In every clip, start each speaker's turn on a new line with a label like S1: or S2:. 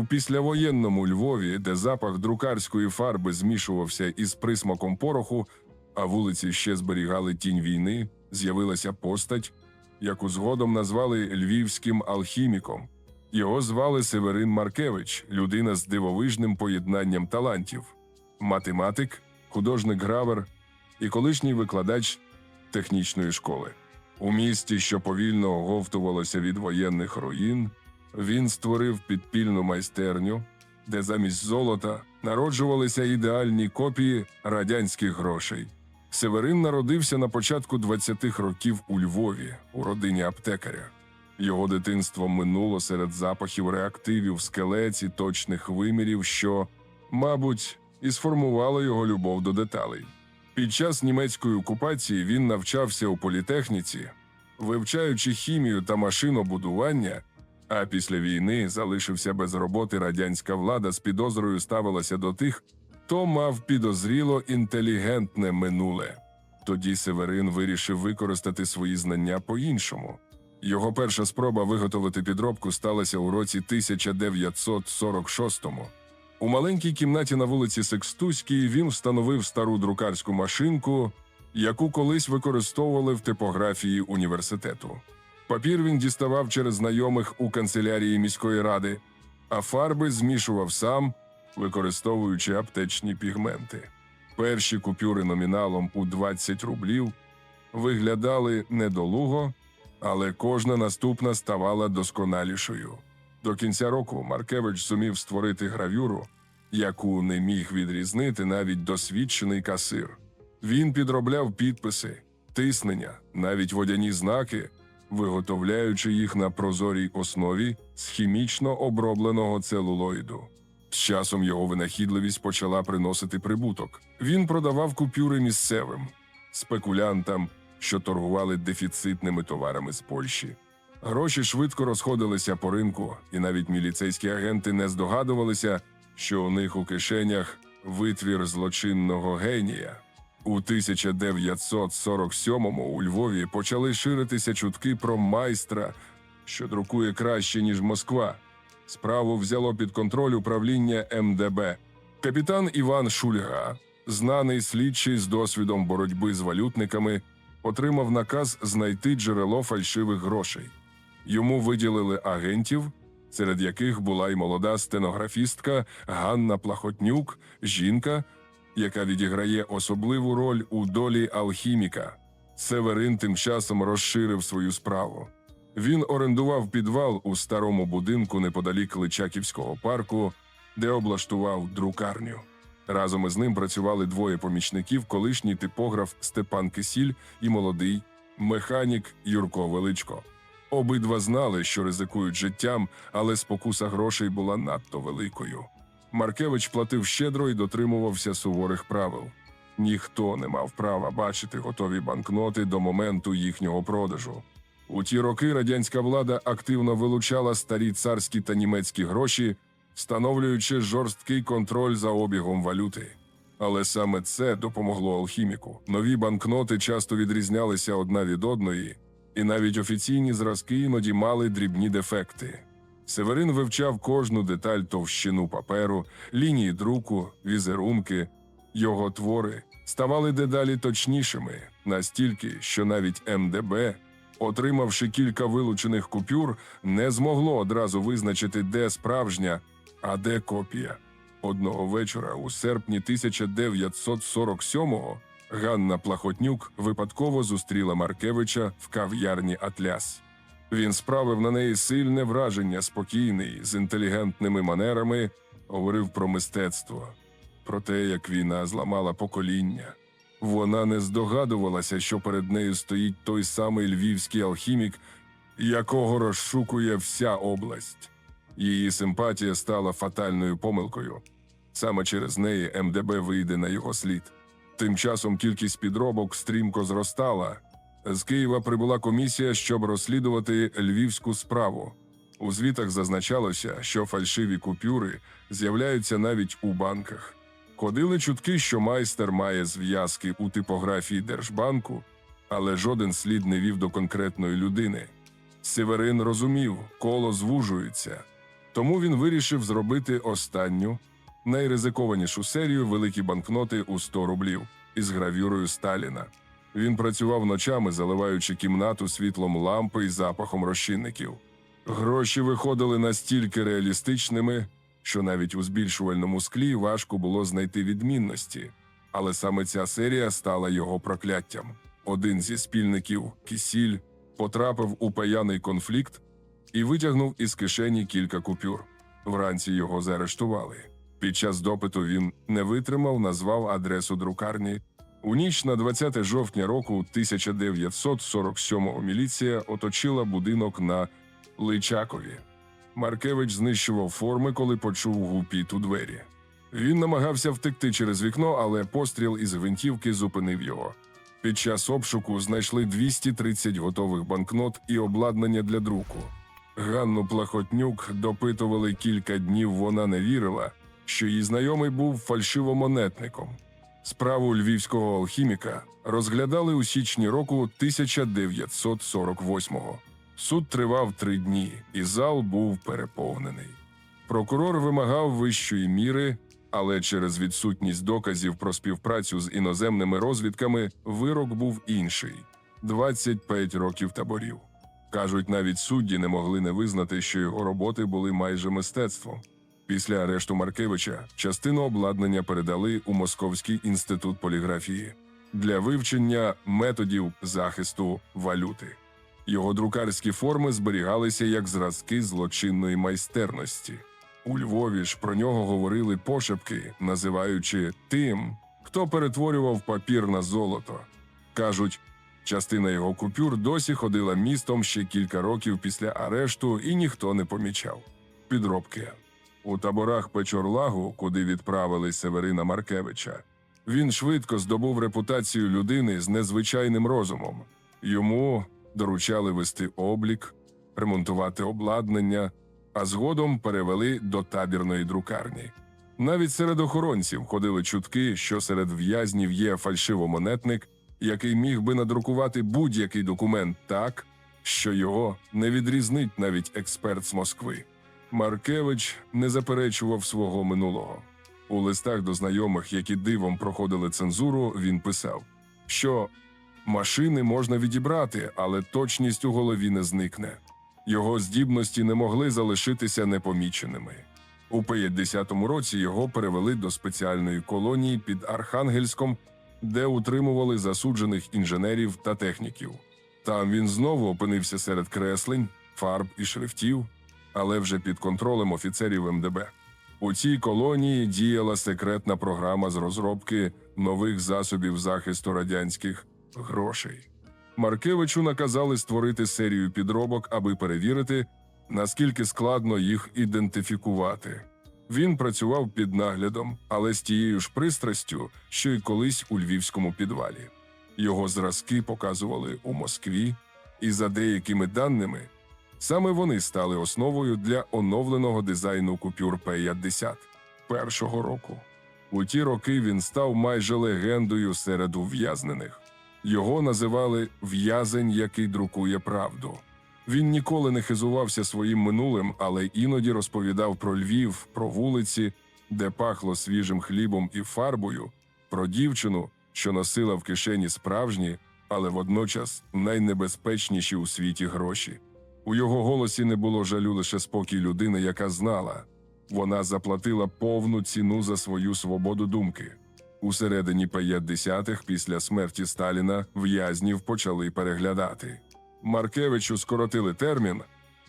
S1: У післявоєнному Львові, де запах друкарської фарби змішувався із присмаком пороху, а вулиці ще зберігали тінь війни, з'явилася постать, яку згодом назвали львівським алхіміком. Його звали Северин Маркевич, людина з дивовижним поєднанням талантів, математик, художник-гравер і колишній викладач технічної школи. У місті, що повільно оговтувалося від воєнних руїн, він створив підпільну майстерню, де замість золота народжувалися ідеальні копії радянських грошей. Северин народився на початку 20-х років у Львові у родині аптекаря. Його дитинство минуло серед запахів реактивів, скелець і точних вимірів, що, мабуть, і сформувало його любов до деталей. Під час німецької окупації він навчався у політехніці, вивчаючи хімію та машинобудування, а після війни залишився без роботи радянська влада з підозрою ставилася до тих, хто мав підозріло інтелігентне минуле. Тоді Северин вирішив використати свої знання по-іншому. Його перша спроба виготовити підробку сталася у році 1946-му. У маленькій кімнаті на вулиці Секстуській він встановив стару друкарську машинку, яку колись використовували в типографії університету. Папір він діставав через знайомих у канцелярії міської ради, а фарби змішував сам, використовуючи аптечні пігменти. Перші купюри номіналом у 20 рублів виглядали недолуго, але кожна наступна ставала досконалішою. До кінця року Маркевич зумів створити гравюру, яку не міг відрізнити навіть досвідчений касир. Він підробляв підписи, тиснення, навіть водяні знаки, виготовляючи їх на прозорій основі з хімічно обробленого целулоїду. З часом його винахідливість почала приносити прибуток. Він продавав купюри місцевим спекулянтам, що торгували дефіцитними товарами з Польщі. Гроші швидко розходилися по ринку, і навіть міліцейські агенти не здогадувалися, що у них у кишенях витвір злочинного генія. У 1947-му у Львові почали ширитися чутки про майстра, що друкує краще, ніж Москва. Справу взяло під контроль управління МДБ. Капітан Іван Шульга, знаний слідчий з досвідом боротьби з валютниками, отримав наказ знайти джерело фальшивих грошей. Йому виділили агентів, серед яких була й молода стенографістка Ганна Плахотнюк, жінка, яка відіграє особливу роль у долі алхіміка. Северин тим часом розширив свою справу. Він орендував підвал у старому будинку неподалік Личаківського парку, де облаштував друкарню. Разом із ним працювали двоє помічників, колишній типограф Степан Кисіль і молодий механік Юрко Величко. Обидва знали, що ризикують життям, але спокуса грошей була надто великою. Маркевич платив щедро і дотримувався суворих правил. Ніхто не мав права бачити готові банкноти до моменту їхнього продажу. У ті роки радянська влада активно вилучала старі царські та німецькі гроші, встановлюючи жорсткий контроль за обігом валюти. Але саме це допомогло алхіміку. Нові банкноти часто відрізнялися одна від одної, і навіть офіційні зразки іноді мали дрібні дефекти. Северин вивчав кожну деталь товщину паперу, лінії друку, візерунки. Його твори ставали дедалі точнішими, настільки, що навіть МДБ, отримавши кілька вилучених купюр, не змогло одразу визначити, де справжня, а де копія. Одного вечора, у серпні 1947-го, Ганна Плахотнюк випадково зустріла Маркевича в кав'ярні Атляс. Він справив на неї сильне враження, спокійний, з інтелігентними манерами, говорив про мистецтво, про те, як війна зламала покоління. Вона не здогадувалася, що перед нею стоїть той самий львівський алхімік, якого розшукує вся область. Її симпатія стала фатальною помилкою. Саме через неї МДБ вийде на його слід. Тим часом кількість підробок стрімко зростала. З Києва прибула комісія, щоб розслідувати львівську справу. У звітах зазначалося, що фальшиві купюри з'являються навіть у банках. Ходили чутки, що майстер має зв'язки у типографії Держбанку, але жоден слід не вів до конкретної людини. Северин розумів, коло звужується. Тому він вирішив зробити останню, найризикованішу серію великі банкноти у 100 рублів із гравюрою Сталіна. Він працював ночами, заливаючи кімнату світлом лампи і запахом розчинників. Гроші виходили настільки реалістичними, що навіть у збільшувальному склі важко було знайти відмінності. Але саме ця серія стала його прокляттям. Один зі спільників, Кісіль, потрапив у паяний конфлікт і витягнув із кишені кілька купюр. Вранці його заарештували. Під час допиту він не витримав, назвав адресу друкарні. У ніч на 20 жовтня року 1947-го міліція оточила будинок на Личакові. Маркевич знищував форми, коли почув гупіт у двері. Він намагався втекти через вікно, але постріл із гвинтівки зупинив його. Під час обшуку знайшли 230 готових банкнот і обладнання для друку. Ганну Плахотнюк допитували кілька днів. Вона не вірила, що її знайомий був фальшивомонетником. Справу львівського алхіміка розглядали у січні року 1948-го. Суд тривав три дні, і зал був переповнений. Прокурор вимагав вищої міри, але через відсутність доказів про співпрацю з іноземними розвідками вирок був інший 25 років таборів. Кажуть, навіть судді не могли не визнати, що його роботи були майже мистецтвом. Після арешту Маркевича частину обладнання передали у Московський інститут поліграфії для вивчення методів захисту валюти. Його друкарські форми зберігалися як зразки злочинної майстерності. У Львові ж про нього говорили пошепки, називаючи тим, хто перетворював папір на золото. Кажуть, частина його купюр досі ходила містом ще кілька років після арешту, і ніхто не помічав. Підробки у таборах Печорлагу, куди відправили Северина Маркевича, він швидко здобув репутацію людини з незвичайним розумом. Йому доручали вести облік, ремонтувати обладнання, а згодом перевели до табірної друкарні. Навіть серед охоронців ходили чутки, що серед в'язнів є фальшивомонетник, який міг би надрукувати будь-який документ так, що його не відрізнить навіть експерт з Москви. Маркевич не заперечував свого минулого. У листах до знайомих, які дивом проходили цензуру, він писав, що машини можна відібрати, але точність у голові не зникне. Його здібності не могли залишитися непоміченими. У 50-му році його перевели до спеціальної колонії під Архангельськом, де утримували засуджених інженерів та техніків. Там він знову опинився серед креслень, фарб і шрифтів, але вже під контролем офіцерів МДБ. У цій колонії діяла секретна програма з розробки нових засобів захисту радянських грошей. Маркевичу наказали створити серію підробок, аби перевірити, наскільки складно їх ідентифікувати. Він працював під наглядом, але з тією ж пристрастю, що й колись у львівському підвалі. Його зразки показували у Москві, і за деякими даними, саме вони стали основою для оновленого дизайну купюр П-50 першого року. У ті роки він став майже легендою серед ув'язнених. Його називали в'язень, який друкує правду. Він ніколи не хизувався своїм минулим, але іноді розповідав про Львів, про вулиці, де пахло свіжим хлібом і фарбою, про дівчину, що носила в кишені справжні, але водночас найнебезпечніші у світі гроші. У його голосі не було жалю лише спокій людини, яка знала. Вона заплатила повну ціну за свою свободу думки. У середині 50-х після смерті Сталіна в'язнів почали переглядати. Маркевичу скоротили термін,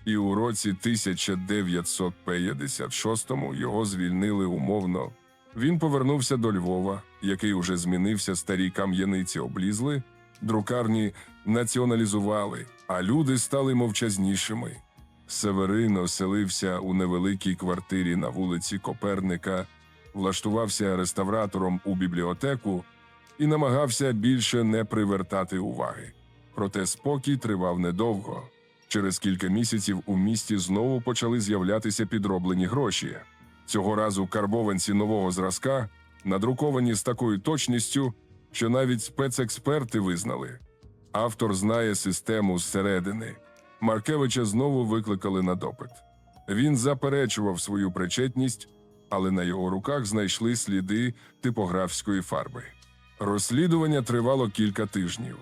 S1: і у році 1956-му його звільнили умовно. Він повернувся до Львова, який уже змінився, старі кам'яниці облізли, друкарні націоналізували, а люди стали мовчазнішими. Северин оселився у невеликій квартирі на вулиці Коперника, влаштувався реставратором у бібліотеку і намагався більше не привертати уваги. Проте спокій тривав недовго. Через кілька місяців у місті знову почали з'являтися підроблені гроші. Цього разу карбованці нового зразка надруковані з такою точністю, що навіть спецексперти визнали. Автор знає систему зсередини. Маркевича знову викликали на допит. Він заперечував свою причетність, але на його руках знайшли сліди типографської фарби. Розслідування тривало кілька тижнів.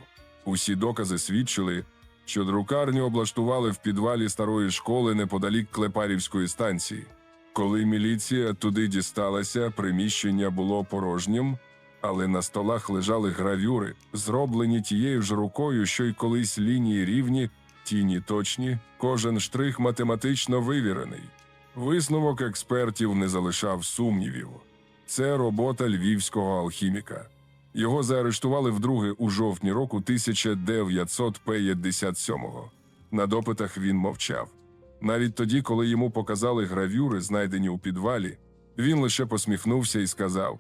S1: Усі докази свідчили, що друкарню облаштували в підвалі старої школи неподалік Клепарівської станції. Коли міліція туди дісталася, приміщення було порожнім, але на столах лежали гравюри, зроблені тією ж рукою, що й колись лінії рівні, тіні точні, кожен штрих математично вивірений. Висновок експертів не залишав сумнівів. Це робота львівського алхіміка. Його заарештували вдруге у жовтні року 1957-го. На допитах він мовчав. Навіть тоді, коли йому показали гравюри, знайдені у підвалі, він лише посміхнувся і сказав: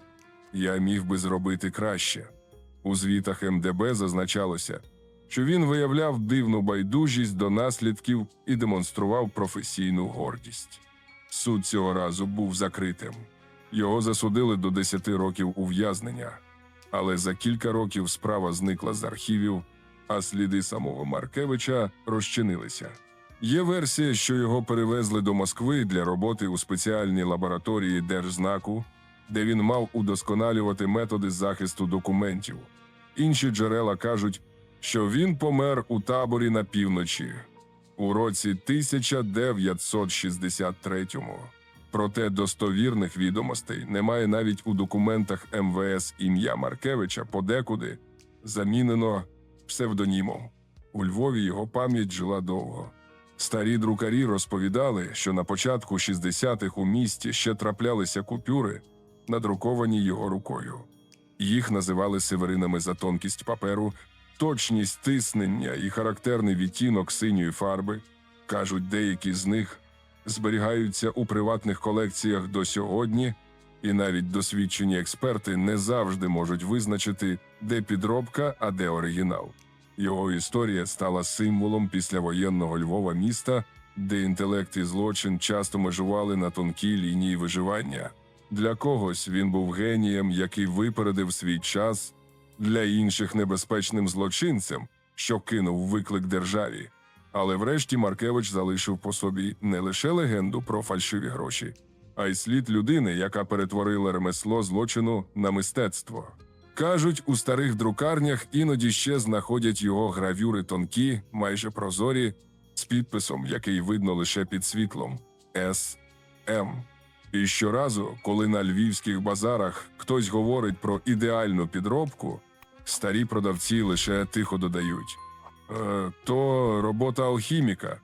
S1: Я міг би зробити краще. У звітах МДБ зазначалося, що він виявляв дивну байдужість до наслідків і демонстрував професійну гордість. Суд цього разу був закритим. Його засудили до 10 років ув'язнення, але за кілька років справа зникла з архівів, а сліди самого Маркевича розчинилися. Є версія, що його перевезли до Москви для роботи у спеціальній лабораторії Держзнаку, де він мав удосконалювати методи захисту документів. Інші джерела кажуть, що він помер у таборі на півночі у році 1963-му. Проте достовірних відомостей немає навіть у документах МВС ім'я Маркевича подекуди замінено псевдонімом. У Львові його пам'ять жила довго. Старі друкарі розповідали, що на початку 60-х у місті ще траплялися купюри, надруковані його рукою. Їх називали северинами за тонкість паперу, точність тиснення і характерний відтінок синьої фарби. Кажуть, деякі з них зберігаються у приватних колекціях до сьогодні, і навіть досвідчені експерти не завжди можуть визначити, де підробка, а де оригінал. Його історія стала символом післявоєнного Львова міста, де інтелект і злочин часто межували на тонкій лінії виживання. Для когось він був генієм, який випередив свій час, для інших небезпечним злочинцем, що кинув виклик державі. Але врешті Маркевич залишив по собі не лише легенду про фальшиві гроші, а й слід людини, яка перетворила ремесло злочину на мистецтво. Кажуть, у старих друкарнях іноді ще знаходять його гравюри тонкі, майже прозорі, з підписом, який видно лише під світлом С. М. І щоразу, коли на львівських базарах хтось говорить про ідеальну підробку, старі продавці лише тихо додають: е, то робота алхіміка.